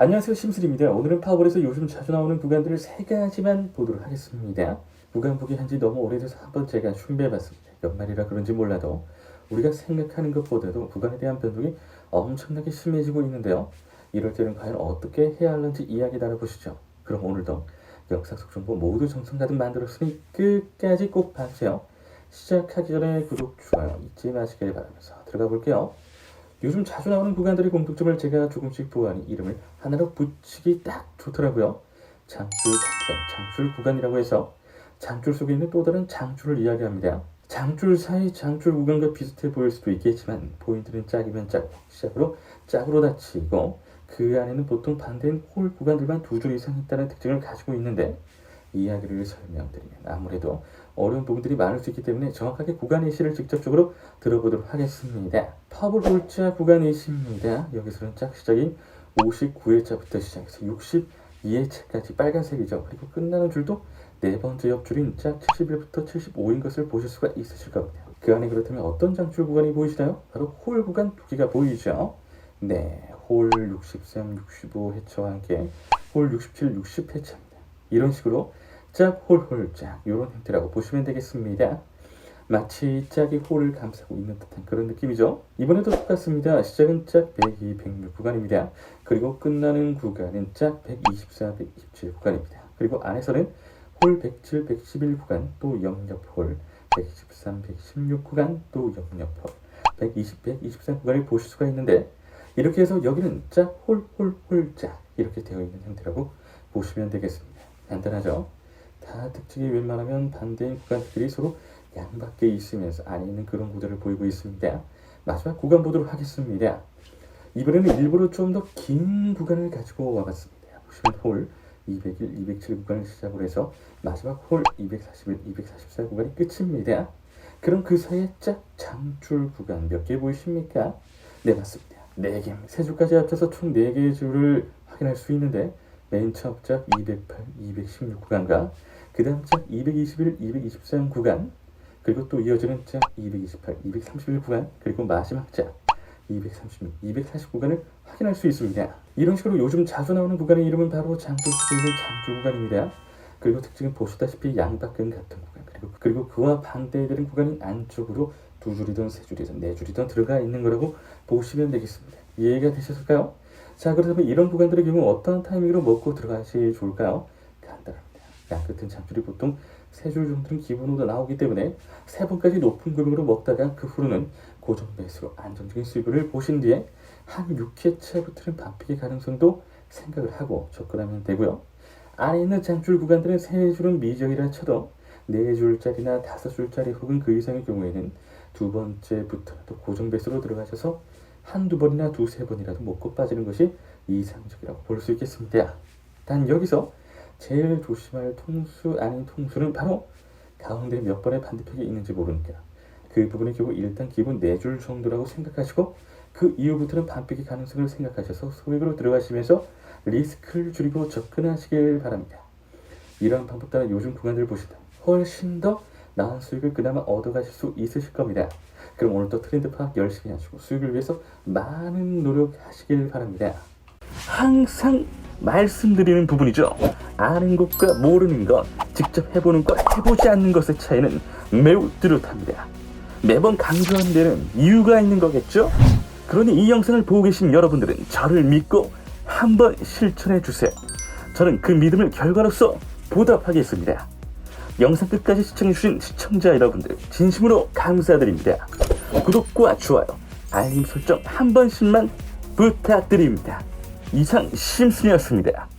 안녕하세요 심슬입니다. 오늘은 파워볼에서 요즘 자주 나오는 구간들을 세 가지만 보도록 하겠습니다. 구간 보기 한지 너무 오래돼서 한번 제가 준비해봤습니다. 연말이라 그런지 몰라도 우리가 생각하는 것보다도 구간에 대한 변동이 엄청나게 심해지고 있는데요. 이럴 때는 과연 어떻게 해야 하는지 이야기 나눠보시죠. 그럼 오늘도 역사 속 정보 모두 정성 가득 만들었으니 끝까지 꼭 봐주세요. 시작하기 전에 구독, 좋아요 잊지 마시길 바라면서 들어가 볼게요. 요즘 자주 나오는 구간들의 공통점을 제가 조금씩 보아하니 이름을 하나로 붙이기 딱 좋더라고요. 장줄 작전, 장줄 구간이라고 해서 장줄 속에 있는 또 다른 장줄을 이야기합니다. 장줄 사이 장줄 구간과 비슷해 보일 수도 있겠지만 포인트는 짝이면 짝, 시작으로 짝으로 닫히고 그 안에는 보통 반대인 홀 구간들만 두 줄 이상 있다는 특징을 가지고 있는데 이야기를 설명드리면 아무래도 어려운 부분들이 많을 수 있기 때문에 정확하게 구간 예시를 직접적으로 들어보도록 하겠습니다. 파블 볼자 구간 예시입니다. 여기서는 짝 시작이 59회차부터 시작해서 62회차까지 빨간색이죠. 그리고 끝나는 줄도 네 번째 옆줄인 짝 71부터 75인 것을 보실 수가 있으실 겁니다. 그 안에 그렇다면 어떤 장줄 구간이 보이시나요? 바로 홀 구간 두 개가 보이죠. 네, 홀 63, 65 회차와 함께 홀 67, 60 회차입니다. 이런 식으로 짝, 홀, 홀, 짝 이런 형태라고 보시면 되겠습니다. 마치 짝이 홀을 감싸고 있는 듯한 그런 느낌이죠. 이번에도 똑같습니다. 시작은 짝 102, 106 구간입니다. 그리고 끝나는 구간은 짝 124, 127 구간입니다. 그리고 안에서는 홀 107, 111 구간, 또 영역 홀 113, 116 구간, 또 영역 홀 120, 123 구간을 보실 수가 있는데 이렇게 해서 여기는 짝, 홀, 홀, 홀, 짝 이렇게 되어 있는 형태라고 보시면 되겠습니다. 간단하죠? 다 특징이 웬만하면 반대인 구간들이 서로 양밖에 있으면서 안에 있는 그런 구도를 보이고 있습니다. 마지막 구간 보도록 하겠습니다. 이번에는 일부러 좀 더 긴 구간을 가지고 와봤습니다. 보시면 홀 201, 207 구간을 시작으로 해서 마지막 홀 241, 244 구간이 끝입니다. 그럼 그 사이에 짝 장줄 구간 몇 개 보이십니까? 네 맞습니다. 4개, 세 줄까지 합쳐서 총 4개의 줄을 확인할 수 있는데 맨 처음 짝 208, 216 구간과 그 다음 짝 221, 223 구간 그리고 또 이어지는 짝 228, 231 구간 그리고 마지막 짝 236, 240 구간을 확인할 수 있습니다. 이런 식으로 요즘 자주 나오는 구간의 이름은 바로 장줄 속에 있는 장줄 구간입니다. 그리고 특징은 보시다시피 양박근 같은 구간 그리고 그리고 그와 반대되는 구간이 안쪽으로 두 줄이든 세 줄이든 네 줄이든 들어가 있는 거라고 보시면 되겠습니다. 이해가 되셨을까요? 자 그렇다면 이런 구간들의 경우 어떤 타이밍으로 먹고 들어가시 좋을까요? 간단합니다. 양 끝은 장줄이 보통 세 줄 정도는 기본으로 나오기 때문에 세 번까지 높은 금액으로 먹다가 그 후로는 고정 배수로 안정적인 수익을 보신 뒤에 한 6회차부터는 반픽의 가능성도 생각을 하고 접근하면 되고요. 안에 있는 장줄 구간들은 세 줄은 미적이라 쳐도 네 줄짜리나 다섯 줄짜리 혹은 그 이상의 경우에는 두 번째부터라도 고정 배수로 들어가셔서 한두 번이나 두세 번이라도 먹고 빠지는 것이 이상적이라고 볼 수 있겠습니다. 단 여기서 제일 조심할 통수 아닌 통수는 바로 가운데 몇 번의 반대편이 있는지 모르니까 그 부분의 경우 일단 기본 4줄 정도라고 생각하시고 그 이후부터는 반백의 가능성을 생각하셔서 소액으로 들어가시면서 리스크를 줄이고 접근하시길 바랍니다. 이러한 방법 따라 요즘 구간들을 보시다 훨씬 더 나은 수익을 그나마 얻어가실 수 있으실 겁니다. 그럼 오늘도 트렌드 파악 열심히 하시고 수익을 위해서 많은 노력하시길 바랍니다. 항상 말씀드리는 부분이죠. 아는 것과 모르는 것, 직접 해보는 것, 해보지 않는 것의 차이는 매우 뚜렷합니다. 매번 강조하는 데는 이유가 있는 거겠죠? 그러니 이 영상을 보고 계신 여러분들은 저를 믿고 한번 실천해 주세요. 저는 그 믿음을 결과로서 보답하겠습니다. 영상 끝까지 시청해주신 시청자 여러분들 진심으로 감사드립니다. 구독과 좋아요, 알림 설정 한 번씩만 부탁드립니다. 이상 심순이었습니다.